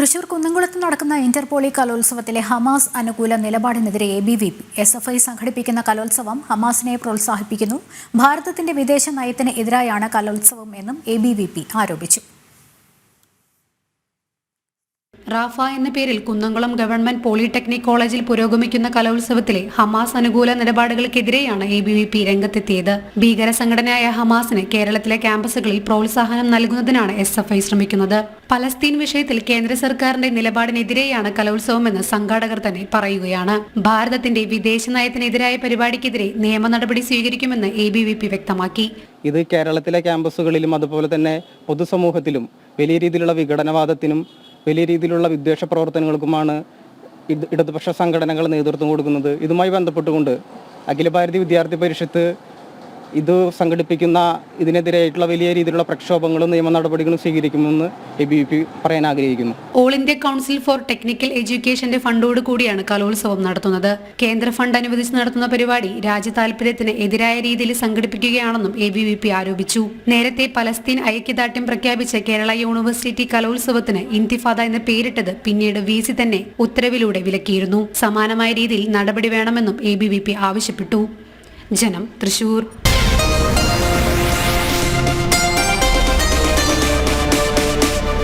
തൃശൂർ കുന്നംകുളത്ത് നടക്കുന്ന interpoly കലോത്സവത്തിലെ Hamas അനുകൂല നിലപാടിനെതിരെ A B V P S F I സംഘടിപ്പിക്കുന്ന കലോത്സവം ഹമാസിനെ പ്രോത്സാഹിപ്പിക്കുന്നു. ഭാരതത്തിന്റെ വിദേശ നയത്തിന് എതിരായാണ് കലോത്സവം എന്നും എ ബി വി പി ആരോപിച്ചു. റാഫ എന്ന പേരിൽ കുന്നംകുളം ഗവൺമെന്റ് പോളിടെക്നിക് കോളേജിൽ പുരോഗമിക്കുന്ന കലോത്സവത്തിലെ ഹമാസ് അനുകൂല നിലപാടുകൾക്കെതിരെയാണ് എ ബി വി പി രംഗത്തെത്തിയത്. ഭീകര സംഘടനയായ ഹമാസിന് കേരളത്തിലെ ക്യാമ്പസുകളിൽ പ്രോത്സാഹനം നൽകുന്നതിനാണ് എസ് എഫ് ഐ ശ്രമിക്കുന്നത്. പലസ്തീൻ വിഷയത്തിൽ കേന്ദ്ര സർക്കാരിന്റെ നിലപാടിനെതിരെയാണ് കലോത്സവമെന്ന് സംഘാടകർ തന്നെ പറയുകയാണ്. ഭാരതത്തിന്റെ വിദേശ നയത്തിനെതിരായ പരിപാടിക്കെതിരെ നിയമ നടപടി സ്വീകരിക്കുമെന്ന് എ ബി വി പി വ്യക്തമാക്കി. ഇത് കേരളത്തിലെ ക്യാമ്പസുകളിലും അതുപോലെ തന്നെ പൊതുസമൂഹത്തിലും വലിയ രീതിയിലുള്ള വിഘടനവാദത്തിനും വലിയ രീതിയിലുള്ള വിദ്വേഷ പ്രവർത്തനങ്ങൾക്കുമാണ് ഇടതുപക്ഷ സംഘടനകൾ നേതൃത്വം കൊടുക്കുന്നത്. ഇതുമായി ബന്ധപ്പെട്ടുകൊണ്ട് അഖില ഭാരതി വിദ്യാർത്ഥി പരിഷത്ത് ഇത് സംഘടിപ്പിക്കുന്ന ഇതിനെതിരായിട്ടുള്ള വലിയ രീതിയിലുള്ള പ്രക്ഷോഭങ്ങളും നിയമ നടപടികളും സ്വീകരിക്കുമെന്ന് എ ബി പി പറയാൻ ആഗ്രഹിക്കുന്നു. All India council for technical എഡ്യൂക്കേഷന്റെ ഫണ്ടോട് കൂടിയാണ് കലോത്സവം നടത്തുന്നത്. കേന്ദ്ര ഫണ്ട് അനുവദിച്ച് നടത്തുന്ന പരിപാടി രാജ്യ താല്പര്യത്തിന് എതിരായ രീതിയിൽ സംഘടിപ്പിക്കുകയാണെന്നും എ ബി വി പി ആരോപിച്ചു. നേരത്തെ പലസ്തീൻ ഐക്യദാർഢ്യം പ്രഖ്യാപിച്ച കേരള യൂണിവേഴ്സിറ്റി കലോത്സവത്തിന് ഇന്തിഫാദ എന്ന് പേരിട്ടത് പിന്നീട് വി സി തന്നെ ഉത്തരവിലൂടെ വിലക്കിയിരുന്നു. സമാനമായ രീതിയിൽ നടപടി വേണമെന്നും എ ബി വി പി ആവശ്യപ്പെട്ടു. ജനം തൃശൂർ.